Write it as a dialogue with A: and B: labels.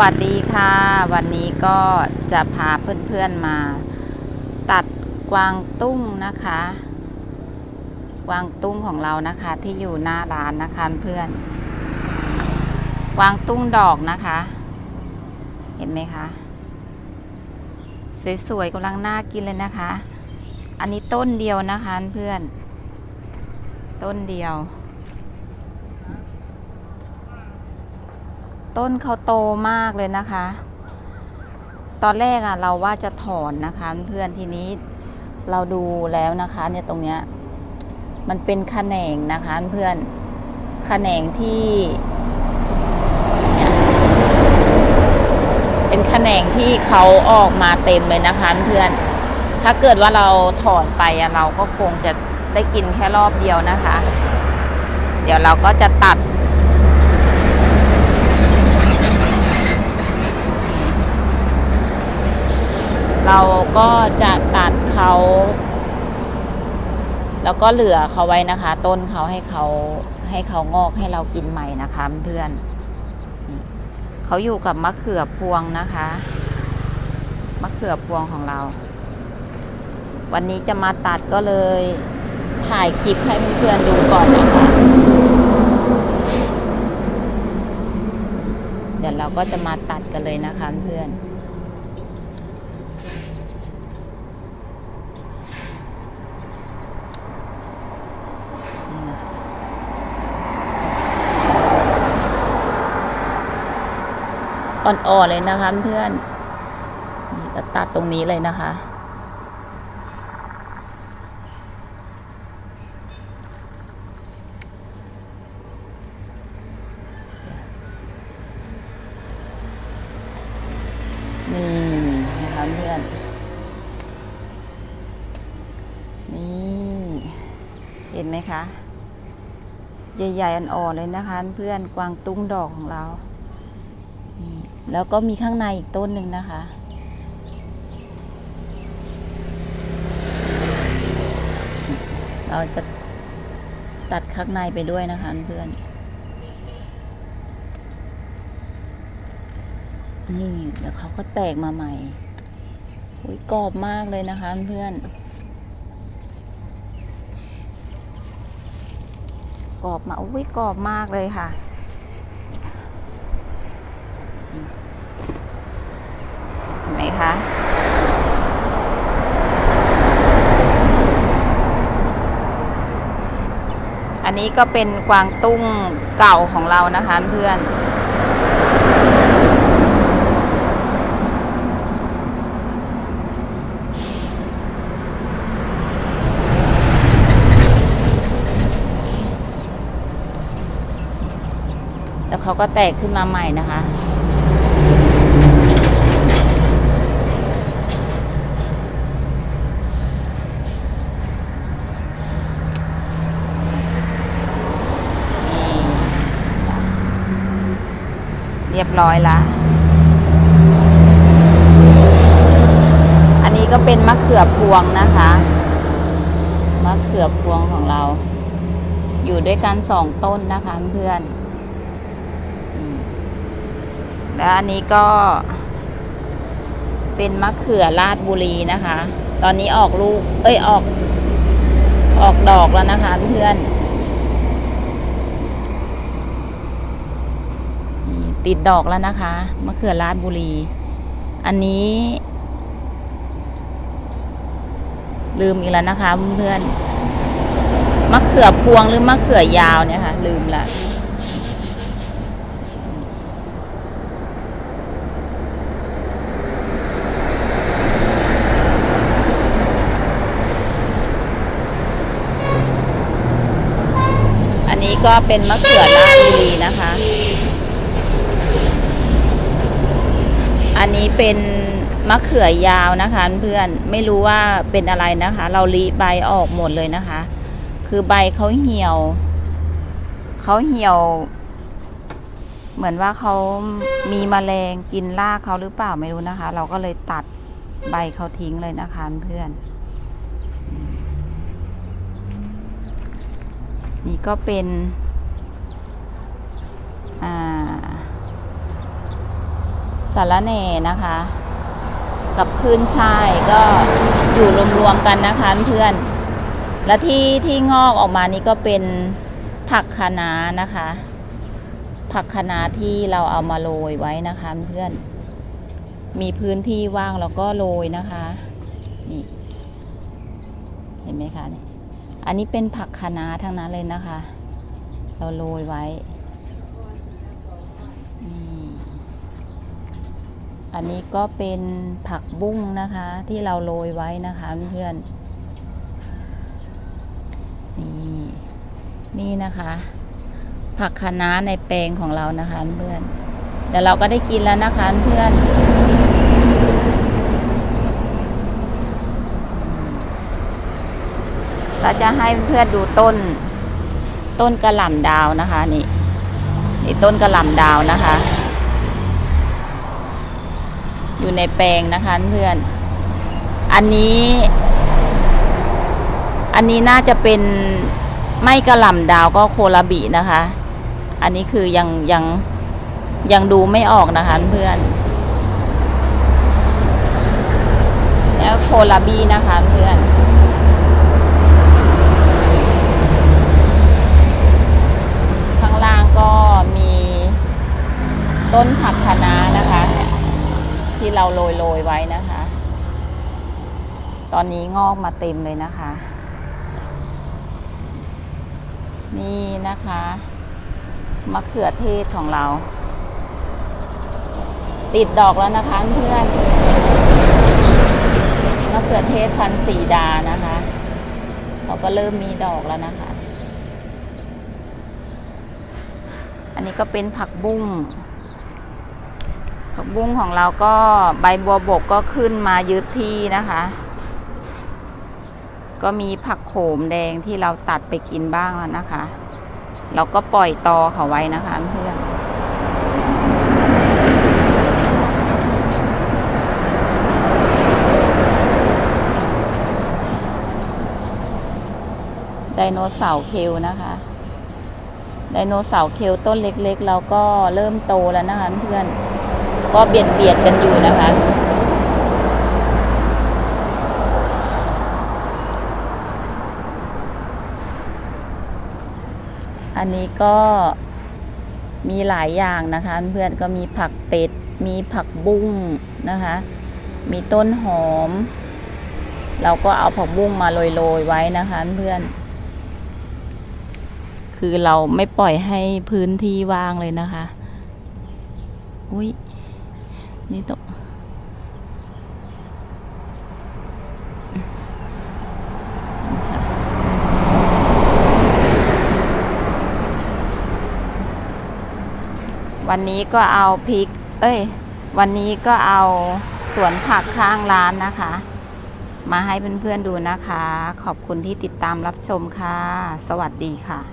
A: วัสดีค่ะ วันนี้ก็จะพาเพื่อนๆมา ตัดกวางตุ้งนะคะกวางตุ้งของเรานะคะ ที่อยู่หน้าร้านนะคะเพื่อนกวางตุ้งดอกนะคะ เห็นไหมคะสวยๆกำลังน่ากินเลยนะคะ อันนี้ต้นเดียวนะคะเพื่อน ต้นเดียว ต้นเขาโตมากเลยนะคะ ตอนแรกอะเราว่าจะถอนนะคะเพื่อนทีนี้เราดูแล้วนะคะ เนี่ยตรงเนี้ยมันเป็นแขนงนะคะเพื่อนแขนงที่เป็นแขนงที่เขาออกมาเต็มเลยนะคะเพื่อน ถ้าเกิดว่าเราถอนไปอะเราก็คงจะได้กินแค่รอบเดียวนะคะ เดี๋ยวเราก็จะตัด เรา ก็จะตัดเขา แล้วก็เหลือเขาไว้นะคะ ต้นเขาให้เขาให้เขางอกให้เรากินใหม่นะคะเพื่อนเขาอยู่กับมะเขือพวงนะคะ มะเขือพวงของเรา วันนี้จะมาตัดก็เลยถ่ายคลิปให้เพื่อนๆดูก่อนนะคะ เดี๋ยวเราก็จะมาตัดกันเลยนะคะเพื่อน อ่อนๆเลยนะคะเพื่อนนี่เราตัดตรงนี้เลยนะคะ นี่นะคะเพื่อน นี่ เห็นไหมคะ ใหญ่ๆอ่อนๆเลยนะคะ เพื่อนกวางตุ้งดอกของเรา แล้วก็มีข้างในอีกต้นหนึ่งนะคะ เราจะตัดข้างในไปด้วยนะคะเพื่อนนี่แล้วเขาก็แตกมาใหม่อุ้ยกรอบมากเลยนะคะเพื่อนกรอบมาอุ้ยกรอบมากเลยค่ะเห็นไหม คะ อันนี้ก็เป็นกวางตุ้งเก่าของเรานะคะเพื่อนแล้วเขาก็แตกขึ้นมาใหม่นะคะ นี่ เรียบร้อยละ อันนี้ก็เป็นมะเขือพวงนะคะ มะเขือพวงของเรา อยู่ด้วยกันสองต้นนะคะเพื่อนอแล้วอันนี้ก็เป็นมะเขือราชบุรีนะคะ ตอนนี้ออกลูก เอ้ยออก ออกดอกแล้วนะคะเพื่อนนี่ ติดดอกแล้วนะคะมะเขือราชบุรี อันนี้ ลืมอีกแล้วนะคะเพื่อนมะเขือพวงหรือมะเขือยาวเนี่ยค่ะ ลืมละอันนี้ก็เป็นมะเขือราชบุรีนะคะ อันนี้เป็นมะเขือยาวนะคะเพื่อนไม่รู้ว่าเป็นอะไรนะคะ เราลีใบออกหมดเลยนะคะ คือใบเขาเหี่ยวเขาเหี่ยว เหมือนว่าเขามีแมลงกินรากเขาหรือเปล่าไม่รู้นะคะ เราก็เลยตัดใบเขาทิ้งเลยนะคะเพื่อน นี่ก็เป็น อ่า สาระแหน่นะคะ กับขึ้นชายก็อยู่รวมๆกันนะคะเพื่อน และที่ที่งอกออกมานี่ก็เป็นผักคะน้านะคะ ผักคะน้าที่เราเอามาโรยไว้นะคะเพื่อน มีพื้นที่ว่างเราก็โรยนะคะนี่เห็นไหมคะนี่อันนี้เป็นผักคะน้าทั้งนั้นเลยนะคะ เราโรยไว้ อันนี้ก็เป็นผักบุ้งนะคะ ที่เราโรยไว้นะคะเพื่อนนี่นี่นะคะ ผักคะน้าในแปลงของเรานะคะเพื่อนเดี๋ยวเราก็ได้กินแล้วนะคะเพื่อนเราจะให้เพื่อนดูต้น ต้นกระหล่ำดาวนะคะ นี่นี่ต้นกระหล่ำดาวนะคะ อยู่ในแปลงนะคะเพื่อน อันนี้ อันนี้น่าจะเป็นไม่กระหล่ำดาวก็โคลาบินะคะ อันนี้คือยังยังยังดูไม่ออกนะคะเพื่อน แล้วโคลาบีนะคะเพื่อนข้างล่างก็มีต้นผักคะน้านะคะ ที่เราโรยโรยๆไว้นะคะ ตอนนี้งอกมาเต็มเลยนะคะ นี่นะคะมะเขือเทศของเรา ติดดอกแล้วนะคะเพื่อนมะเขือเทศพันสีดานะคะ เราก็เริ่มมีดอกแล้วนะคะ อันนี้ก็เป็นผักบุ้ง ผักบุ้งของเราก็ใบบัวบกก็ขึ้นมายึดที่นะคะ ก็มีผักโขมแดงที่เราตัดไปกินบ้างแล้วนะคะ เราก็ปล่อยตอเขาไว้นะคะเพื่อนไดโนเสาร์เคลนะคะไดโนเสาร์เคลต้นเล็กๆ เราก็เริ่มโตแล้วนะคะเพื่อน ก็เบียดเบียดกันอยู่นะคะอันนี้ก็มีหลายอย่างนะคะ เพื่อนก็มีผักเป็ด มีผักบุ้งนะคะ มีต้นหอม เราก็เอาผักบุ้งมาโรยๆไว้นะคะเพื่อน คือเราไม่ปล่อยให้พื้นที่ว่างเลยนะคะ อุ้ย นี่ตกวันนี้ก็เอาพริก เอ้ย วันนี้ก็เอาสวนผักข้างร้านนะคะ มาให้เพื่อนๆดูนะคะ ขอบคุณที่ติดตามรับชมค่ะ สวัสดีค่ะ